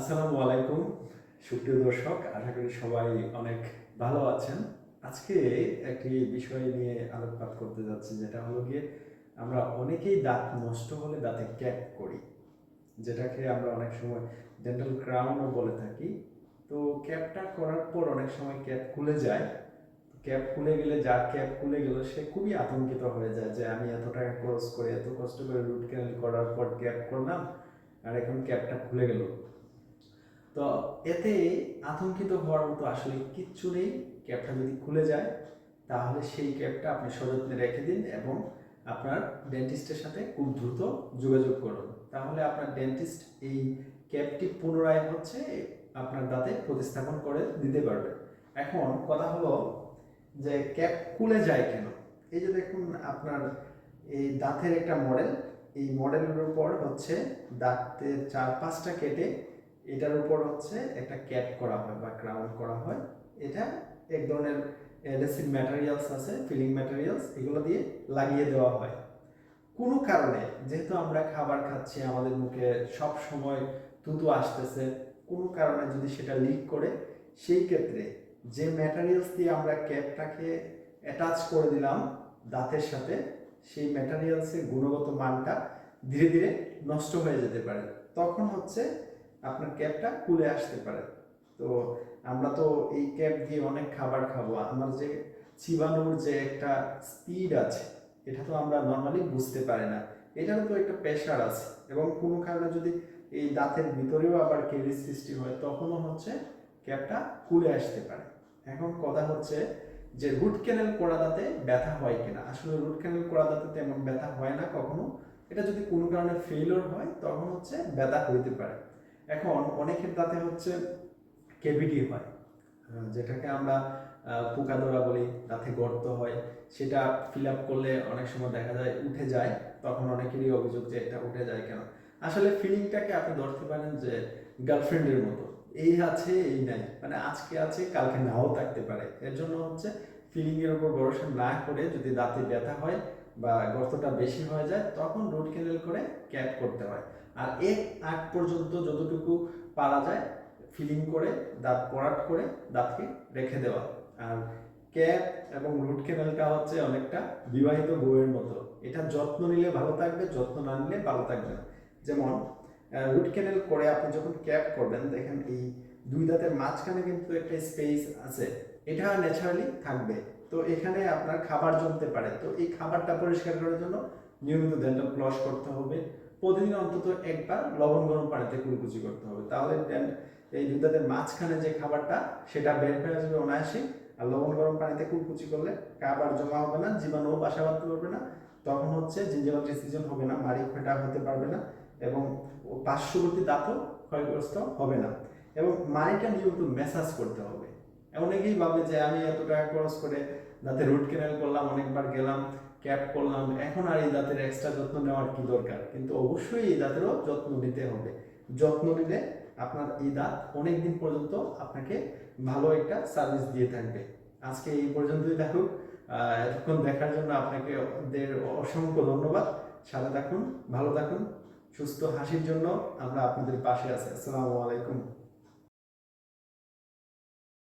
আসসালামু আলাইকুম। সুপ্রিয় দর্শক, আশা করি সবাই অনেক ভালো আছেন। আজকে একটি বিষয় নিয়ে আলোকপাত করতে যাচ্ছি, যেটা হলো গিয়ে আমরা অনেকেই দাঁত নষ্ট হলে দাঁতে ক্যাপ করি, যেটাকে আমরা অনেক সময় ডেন্টাল ক্রাউনও বলে থাকি। তো ক্যাপটা করার পর অনেক সময় ক্যাপ খুলে যায়। ক্যাপ খুলে গেলে, যার ক্যাপ খুলে গেল, সে খুবই আতঙ্কিত হয়ে যায় যে আমি এত টাকা খরচ করে, এত কষ্ট করে রুট ক্যানেল করার পর ক্যাপ করলাম, আর এখন ক্যাপটা খুলে গেল। তো এতে আতঙ্কিত হওয়ার মতো আসলে কিচ্ছু নেই। ক্যাপটা যদি খুলে যায়, তাহলে সেই ক্যাপটা আপনি সযত্নে রেখে দিন এবং আপনার ডেন্টিস্টের সাথে খুব দ্রুত যোগাযোগ করুন। তাহলে আপনার ডেন্টিস্ট এই ক্যাপটি পুনরায় হচ্ছে আপনার দাঁতে প্রতিস্থাপন করে দিতে পারবে। এখন কথা হলো যে ক্যাপ খুলে যায় কেন? এই যে দেখুন আপনার এই দাঁতের একটা মডেল, এই মডেলের উপর হচ্ছে দাঁতের চার পাঁচটা কেটে এটার উপর হচ্ছে একটা ক্যাপ করা হয় বা ক্রাউন করা হয়। এটা এক ধরনের অ্যাডেসিভ ম্যাটেরিয়ালস আছে ফিলিং ম্যাটেরিয়ালস এগুলো দিয়ে লাগিয়ে দেওয়া হয়। কোনো কারণে, যেহেতু আমরা খাবার খাচ্ছি, আমাদের মুখে সব সময় তুতু আসতেছে, কোনো কারণে যদি সেটা লিক করে, সেই ক্ষেত্রে যে ম্যাটেরিয়ালস দিয়ে আমরা ক্যাপটাকে অ্যাটাচ করে দিলাম দাঁতের সাথে, সেই ম্যাটেরিয়ালসের গুণগত মানটা ধীরে ধীরে নষ্ট হয়ে যেতে পারে। তখন হচ্ছে আপনার ক্যাপটা খুলে আসতে পারে। তো আমরা তো এই ক্যাপ দিয়ে অনেক খাবার খাব। আমার যে চিবানোর যে একটা স্পিড আছে, এটা তো আমরা নর্মালি বুঝতে পারি না। এটারও তো একটা প্রেশার আছে এবং কোনো কারণে যদি এই দাঁতের ভিতরেও আবার কেলি সৃষ্টি হয়, তখনও হচ্ছে ক্যাপটা খুলে আসতে পারে। এখন কথা হচ্ছে যে রুট ক্যানেল করা দাঁতে ব্যথা হয় কিনা। আসলে রুট ক্যানেল করা দাঁতে তেমন ব্যথা হয় না কখনো। এটা যদি কোনো কারণে ফেলিওর হয়, তখন হচ্ছে ব্যথা হইতে পারে। এখন অনেকের দাঁতে হচ্ছে কেভিটি হয় যেটাকে আমরা পোকাদোরা বলি, দাঁতে গর্ত হয়, সেটা ফিল আপ করলে অনেক সময় দেখা যায় উঠে যায়, তখন অনেকেরই অভিযোগ যে এটা উঠে যায় কেন? আসলে ফিলিংটাকে আপনি ধরতে পারেন যে গার্লফ্রেন্ডের মতো। এই আছে, এই নাই। মানে আজকে আছে, কালকে নাও থাকতে পারে। এর জন্য হচ্ছে ফিলিংয়ের উপর ভরসা না করে যদি দাঁতে ব্যথা হয় বা গর্তটা বেশি হয়ে যায়, তখন রুট ক্যানেল করে ক্যাপ করতে হয়। আর এর আগ পর্যন্ত যতটুকু পারা যায় ফিলিং করে, দাঁত পরাট করে দাঁতকে রেখে দেওয়া। আর ক্যাপ এবং রুট ক্যানেলটা হচ্ছে অনেকটা বিবাহিত বউয়ের মতো। এটা যত্ন নিলে ভালো থাকবে, যত্ন না নিলে ভালো থাকবে না। যেমন রুট ক্যানেল করে আপনি যখন ক্যাপ করবেন, দেখেন এই দুই দাঁতের মাঝখানে কিন্তু একটা স্পেস আছে। এটা ন্যাচারালি থাকবে। তো এখানে আপনার খাবার জমতে পারে। তো এই খাবারটা পরিষ্কার করার জন্য নিয়মিত ডেন্টাল ফ্লস করতে হবে। প্রতিদিন অন্তত একবার লবণ গরম পানিতে কুলকুচি করতে হবে। তাহলে এই দুই মাঝখানে যে খাবারটা, সেটা বের হয়ে যাবে অনায়াসে। আর লবণ গরম পানিতে কুলকুচি করলে খাবার জমা হবে না জীবাণু বাসা বাঁধতে পারবে না। তখন হচ্ছে জিঞ্জাভাল ডিসিজন হবে না মারি ফেটা হতে পারবে না এবং পার্শ্ববর্তী দাঁতও ক্ষয়গ্রস্ত হবে না। এবং মাড়িটা নিয়মিত ম্যাসাজ করতে হবে। অনেকেই ভাবে যে আমি এত টাকা খরচ করে দাঁতে রুট ক্যানেল করলাম, অনেকবার গেলাম ক্যাপ করলাম, এখন আর এই দাঁতের এক্সট্রা যত্ন নেওয়ার কি দরকার? কিন্তু অবশ্যই এই দাঁতেরও যত্ন নিতে হবে। যত্ন নিলে আপনার এই দাঁত অনেক দিন পর্যন্ত আপনাকে ভালো একটা সার্ভিস দিয়ে থাকবে। আজকে এই পর্যন্তই থাকুক। এতক্ষণ দেখার জন্য আপনাকে অসংখ্য ধন্যবাদ। সাথে থাকুন, ভালো থাকুন, সুস্থ হাসির জন্য আমরা আপনাদের পাশে আছি। আসসালামু আলাইকুম।